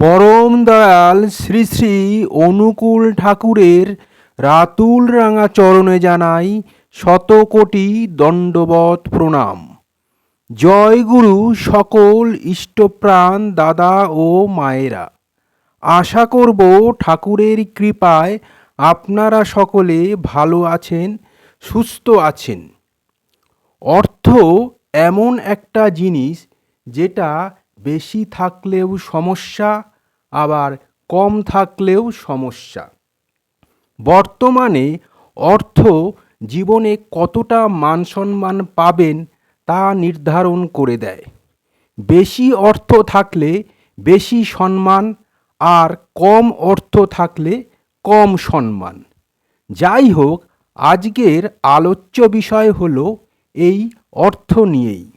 পরম দয়াল শ্রী শ্রী অনুকূল ঠাকুরের রাতুল রাঙা চরণে জানাই শতকোটি দণ্ডবত প্রণাম। জয় গুরু সকল ইষ্টপ্রাণ দাদা ও মায়েরা। আশা করব ঠাকুরের কৃপায় আপনারা সকলে ভালো আছেন, সুস্থ আছেন। অর্থ এমন একটা জিনিস যেটা বেশি থাকলেও সমস্যা আবার কম থাকলেও সমস্যা। বর্তমানে অর্থ জীবনে কতটা মান সম্মান পাবেন তা নির্ধারণ করে দেয়। বেশি অর্থ থাকলে বেশি সম্মান আর কম অর্থ থাকলে কম সম্মান। যাই হোক, আজকের আলোচ্য বিষয় হল এই অর্থ নিয়েই।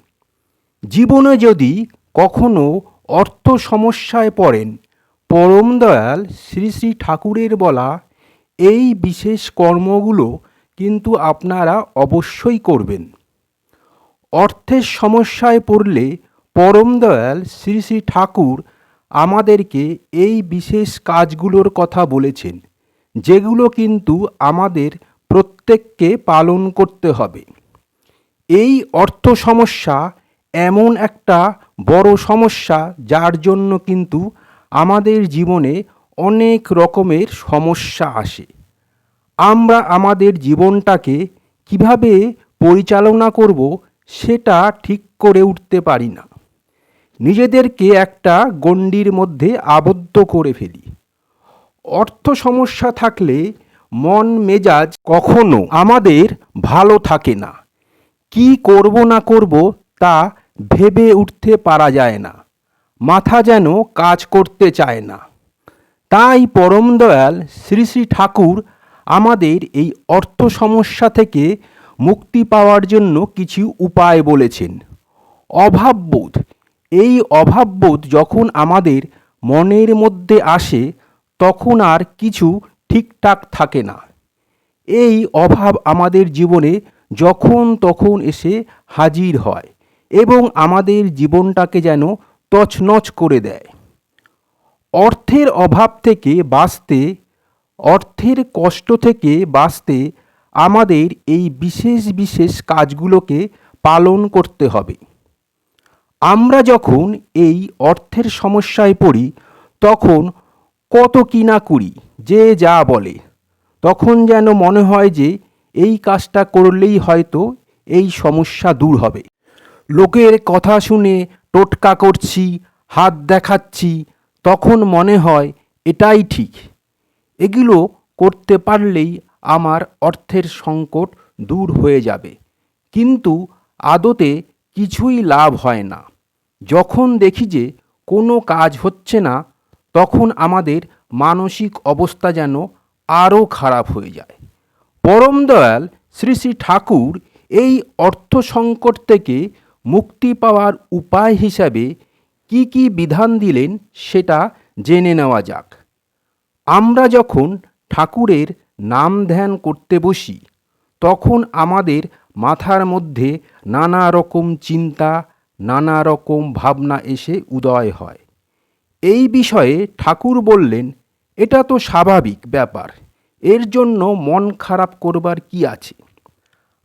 জীবনে যদি কখনো অর্থ সমস্যায় পড়েন পরম দয়াল শ্রী শ্রী ঠাকুরের বলা এই বিশেষ কর্মগুলো কিন্তু আপনারা অবশ্যই করবেন। অর্থের সমস্যায় পড়লে পরম দয়াল শ্রী শ্রী ঠাকুর আমাদেরকে এই বিশেষ কাজগুলোর কথা বলেছেন, যেগুলো কিন্তু আমাদের প্রত্যেককে পালন করতে হবে। এই অর্থ সমস্যা এমন একটা বড় সমস্যা যার জন্য কিন্তু আমাদের জীবনে অনেক রকমের সমস্যা আসে। আমরা আমাদের জীবনটাকে কীভাবে পরিচালনা করব সেটা ঠিক করে উঠতে পারি না। নিজেদেরকে একটা গণ্ডির মধ্যে আবদ্ধ করে ফেলি। অর্থ সমস্যা থাকলে মন মেজাজ কখনো আমাদের ভালো থাকে না। কি করব না করব তা ভেবে উঠতে পারা যায় না। মাথা যেন কাজ করতে চায় না। তাই পরম দয়াল শ্রী শ্রী ঠাকুর আমাদের এই অর্থ সমস্যা থেকে মুক্তি পাওয়ার জন্য কিছু উপায় বলেছেন। অভাববোধ, এই অভাববোধ যখন আমাদের মনের মধ্যে আসে, তখন আর কিছু ঠিকঠাক থাকে না। এই অভাব আমাদের জীবনে যখন তখন এসে হাজির হয় এবং আমাদের জীবনটাকে যেন তছনছ করে দেয়। অর্থের অভাব থেকে বাঁচতে, অর্থের কষ্ট থেকে বাঁচতে আমাদের এই বিশেষ বিশেষ কাজগুলোকে পালন করতে হবে। আমরা যখন এই অর্থের সমস্যায় পড়ি, তখন কত কিনা করি, যে যা বলে, তখন যেন মনে হয় যে এই কাজটা করলেই হয়তো এই সমস্যা দূর হবে। লোকের কথা শুনে টোটকা করছি, হাত দেখাচ্ছি, তখন মনে হয় এটাই ঠিক। এগুলো করতে পারলেই আমার অর্থের সংকট দূর হয়ে যাবে। কিন্তু আদতে কিছুই লাভ হয় না। যখন দেখি যে কোনো কাজ হচ্ছে না, তখন আমাদের মানসিক অবস্থা যেন আরও খারাপ হয়ে যায়। পরম দয়াল শ্রী শ্রী ঠাকুর এই অর্থ সংকট থেকে মুক্তি পাওয়ার উপায় হিসাবে কি কি বিধান দিলেন সেটা জেনে নেওয়া যাক। আমরা যখন ঠাকুরের নাম ধ্যান করতে বসি, তখন আমাদের মাথার মধ্যে নানা রকম চিন্তা, নানা রকম ভাবনা এসে উদয় হয়। এই বিষয়ে ঠাকুর বললেন, এটা তো স্বাভাবিক ব্যাপার। এর জন্য মন খারাপ করবার কি আছে?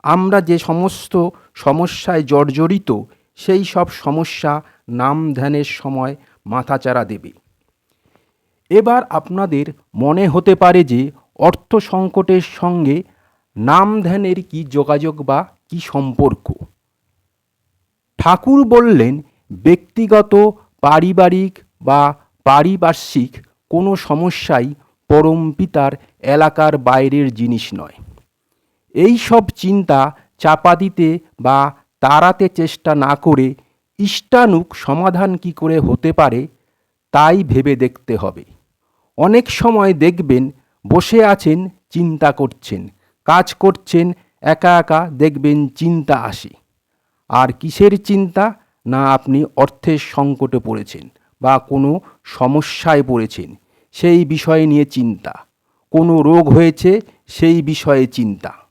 আমরা যে সমস্ত সমস্যায় জর্জরিত, সেই সব সমস্যা নাম ধ্যানের সময় মাথাচাড়া দেবে। এবার আপনাদের মনে হতে পারে যে অর্থ সংকটের সঙ্গে নাম ধ্যানের কি যোগাযোগ বা কি সম্পর্ক। ঠাকুর বললেন, ব্যক্তিগত, পারিবারিক বা পারিপার্শ্বিক কোনো সমস্যাই পরম পিতার এলাকার বাইরের জিনিস নয়। এই সব চিন্তা চাপা দিতে বা তাড়াতে চেষ্টা না করে ইষ্টানুক সমাধান কি করে হতে পারে তাই ভেবে দেখতে হবে। অনেক সময় দেখবেন বসে আছেন, চিন্তা করছেন, কাজ করছেন, একা একা দেখবেন চিন্তা আসে। আর কিসের চিন্তা? না আপনি অর্থের সংকটে পড়েছেন বা কোনো সমস্যায় পড়েছেন, সেই বিষয় নিয়ে চিন্তা। কোনো রোগ হয়েছে, সেই বিষয়ে চিন্তা।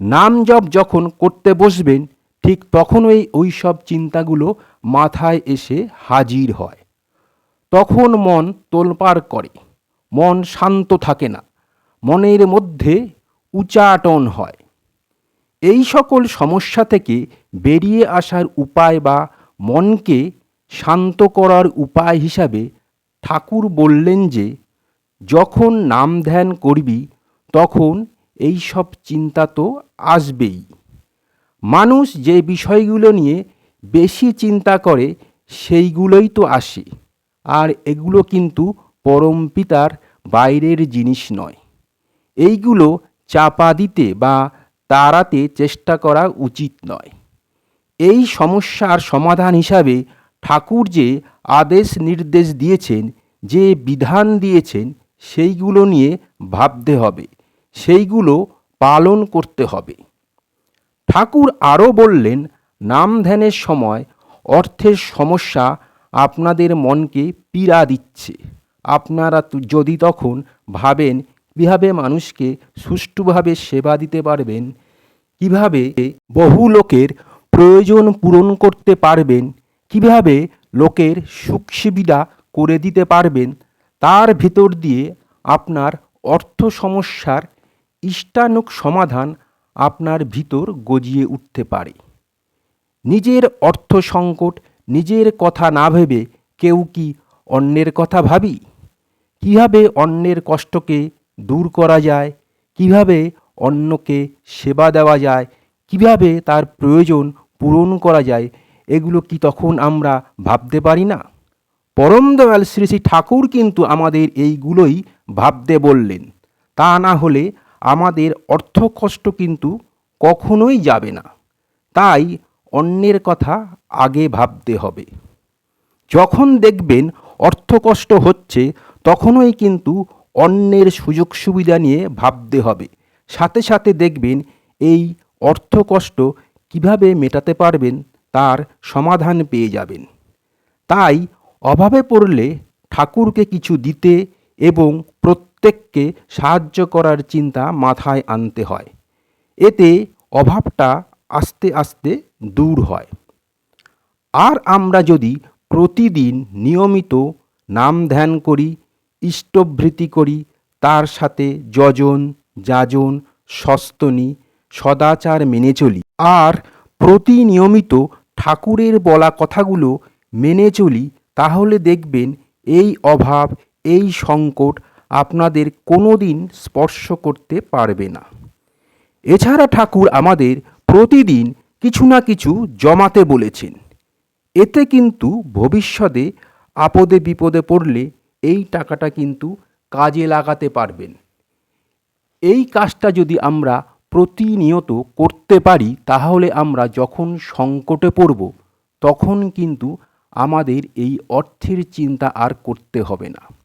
নাম জপ যখন করতে বসবেন, ঠিক তখনই ওই সব চিন্তাগুলো মাথায় এসে হাজির হয়। তখন মন তোলপাড় করে, মন শান্ত থাকে না, মনের মধ্যে উচাটন হয়। এই সকল সমস্যা থেকে বেরিয়ে আসার উপায় বা মনকে শান্ত করার উপায় হিসাবে ঠাকুর বললেন যে, যখন নাম ধ্যান করবি, তখন এই সব চিন্তা তো আসবেই। মানুষ যে বিষয়গুলো নিয়ে বেশি চিন্তা করে, সেইগুলোই তো আসে। আর এগুলো কিন্তু পরম পিতার বাইরের জিনিস নয়। এইগুলো চাপা দিতে বা তাড়াতে চেষ্টা করা উচিত নয়। এই সমস্যার সমাধান হিসাবে ঠাকুর যে আদেশ নির্দেশ দিয়েছেন, যে বিধান দিয়েছেন, সেইগুলো নিয়ে ভাবতে হবে। সেইগুলো পালন করতে হবে। ঠাকুর আরও বললেন, নাম ধ্যানের সময় অর্থের সমস্যা আপনাদের মনকে পীড়া দিচ্ছে। আপনারা যদি তখন ভাবেন কীভাবে মানুষকে সুষ্ঠুভাবে সেবা দিতে পারবেন, কীভাবে বহু লোকের প্রয়োজন পূরণ করতে পারবেন, কীভাবে লোকের সুখ সুবিধা করে দিতে পারবেন, তার ভিতর দিয়ে আপনার অর্থ সমস্যার ইষ্টানুক সমাধান আপনার ভিতর গজিয়ে উঠতে পারে। নিজের অর্থ সংকট, নিজের কথা না ভেবে কেউ কি অন্যের কথা ভাবি? কীভাবে অন্যের কষ্টকে দূর করা যায়? কীভাবে অন্যকে সেবা দেওয়া যায়? কীভাবে তার প্রয়োজন পূরণ করা যায়? এগুলো কি তখন আমরা ভাবতে পারি না? পরম দয়াল শ্রী শ্রী ঠাকুর কিন্তু আমাদের এইগুলোই ভাবতে বললেন। তা না হলে আমাদের অর্থ কষ্ট কিন্তু কখনোই যাবে না। তাই অন্যের কথা আগে ভাবতে হবে। যখন দেখবেন অর্থ কষ্ট হচ্ছে, তখনই কিন্তু অন্যের সুযোগ সুবিধা নিয়ে ভাবতে হবে। সাথে সাথে দেখবেন এই অর্থ কষ্ট কীভাবে মেটাতে পারবেন তার সমাধান পেয়ে যাবেন। তাই অভাবে পড়লে ঠাকুরকে কিছু দিতে এবং প্রত্যেককে সাহায্য করার চিন্তা মাথায় আনতে হয়। এতে অভাবটা আস্তে আস্তে দূর হয়। আর আমরা যদি প্রতিদিন নিয়মিত নাম ধ্যান করি, ইষ্টভৃতি করি, তার সাথে যজন, যাজন, সস্তনি, সদাচার মেনে চলি। আর প্রতিনিয়মিত ঠাকুরের বলা কথাগুলো মেনে চলি, তাহলে দেখবেন এই অভাব, এই সংকট আপনাদের কোনো দিন স্পর্শ করতে পারবে না। এছাড়া ঠাকুর আমাদের প্রতিদিন কিছু না কিছু জমাতে বলেছেন। এতে কিন্তু ভবিষ্যতে আপদে বিপদে পড়লে এই টাকাটা কিন্তু কাজে লাগাতে পারবেন। এই কাজটা যদি আমরা প্রতিনিয়ত করতে পারি, তাহলে আমরা যখন সংকটে পড়ব, তখন কিন্তু আমাদের এই অর্থের চিন্তা আর করতে হবে না।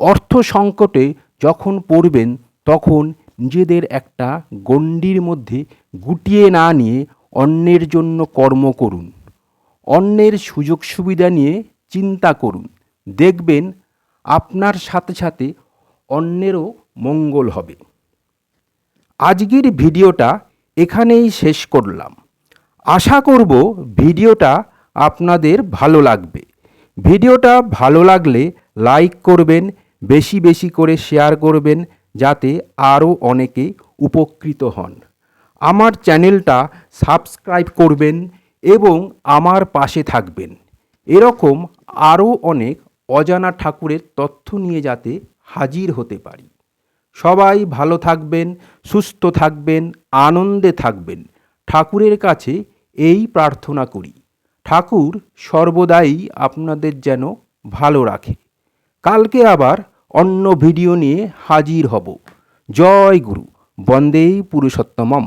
অর্থ সংকটে যখন পড়বেন, তখন নিজেদের একটা গণ্ডির মধ্যে গুটিয়ে না নিয়ে অন্যের জন্য কর্ম করুন। অন্যের সুযোগ সুবিধা নিয়ে চিন্তা করুন। দেখবেন আপনার সাথে সাথে অন্যেরও মঙ্গল হবে। আজকের ভিডিওটা এখানেই শেষ করলাম। আশা করব ভিডিওটা আপনাদের ভালো লাগবে। ভিডিওটা ভালো লাগলে লাইক করবেন বেশি বেশি করে শেয়ার করবেন যাতে আরও অনেকে উপকৃত হন। আমার চ্যানেলটা সাবস্ক্রাইব করবেন এবং আমার পাশে থাকবেন। এরকম আরও অনেক অজানা ঠাকুরের তথ্য নিয়ে যাতে হাজির হতে পারি। সবাই ভালো থাকবেন, সুস্থ থাকবেন, আনন্দে থাকবেন। ঠাকুরের কাছে এই প্রার্থনা করি। ঠাকুর সর্বদাই আপনাদের যেন ভালো রাখে। কালকে আবার অন্য ভিডিও নিয়ে হাজির হব। জয় গুরু। বন্দেই পুরুষোত্তমম।